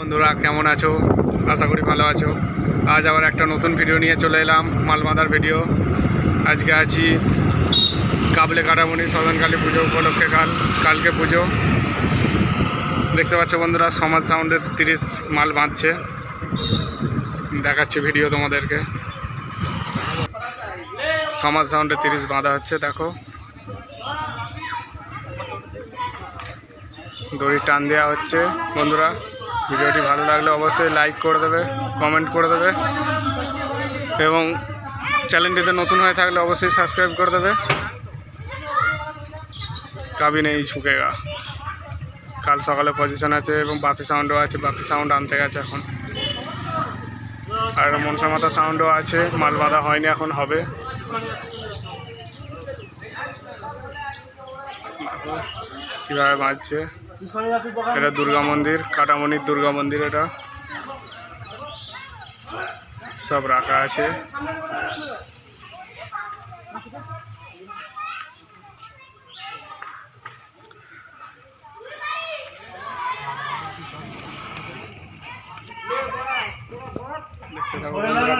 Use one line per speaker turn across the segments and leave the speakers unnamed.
বন্ধুরা, কেমন আছো? আশা করি ভালো আছো। আজ আবার একটা নতুন ভিডিও নিয়ে চলে এলাম, মালমাদার ভিডিও আজকে আছি কাবলে কাটামণি সদনকালী পুজো উপলক্ষে কাল, কালকে পুজো। দেখতে পাচ্ছ বন্ধুরা, সমাজ সাউন্ডের তিরিশ মাল বাঁধছে। দেখাচ্ছে ভিডিও তোমাদেরকে। সমাজ সাউন্ডে তিরিশ বাঁধা হচ্ছে, দেখো। দড়ি টান দেওয়া হচ্ছে, বন্ধুরা। ভিডিওটি ভালো লাগলে অবশ্যই লাইক করে দেবে কমেন্ট করে দেবে, এবং চ্যানেলটিতে নতুন হয়ে থাকলে অবশ্যই সাবস্ক্রাইব করে দেবে। কাবি নেই শুকেগা কাল সকালে পজিশন আছে এবং বাপি সাউন্ডও আছে, বাপি সাউন্ড আনতে গেছে এখন। আর মনসা মাতা সাউন্ডও আছে, মাল বাঁধা হয়নি এখন, হবে। কীভাবে বাঁধছে? এটা দুর্গা মন্দির কাটামণির দুর্গা মন্দির এটা। সব রাখা আছে।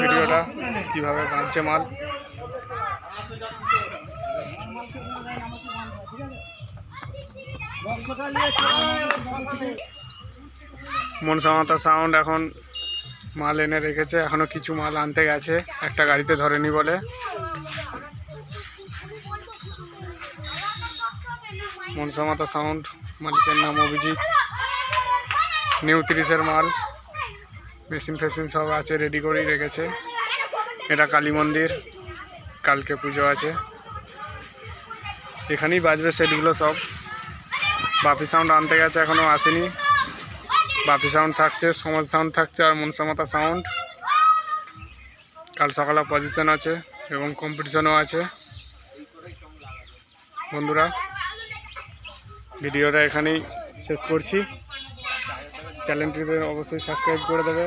ভিডিওটা কীভাবে বাঁধছে মাল। মনসা মাতা সাউন্ড এখন মাল এনে রেখেছে, এখনও কিছু মাল আনতে গেছে, একটা গাড়িতে ধরেনি বলে। মনসা মাতা সাউন্ড মালিকের নাম অভিজিৎ। নিউ তিরিশের মাল মেশিন ফেসিন সব আছে রেডি করেই রেখেছে। এটা কালী মন্দির, কালকে পুজো আছে। এখানেই বাজবে সেটগুলো সব। বাপি সাউন্ড আনতে গেছে এখনও আসেনি। বাপি সাউন্ড থাকছে, সমাজ সাউন্ড থাকছে আর মনসামাতা সাউন্ড কাল সকালে পজিশন আছে এবং কম্পিটিশনও আছে। বন্ধুরা, ভিডিওটা এখানেই শেষ করছি। চ্যানেলটিতে অবশ্যই সাবস্ক্রাইব করে দেবে।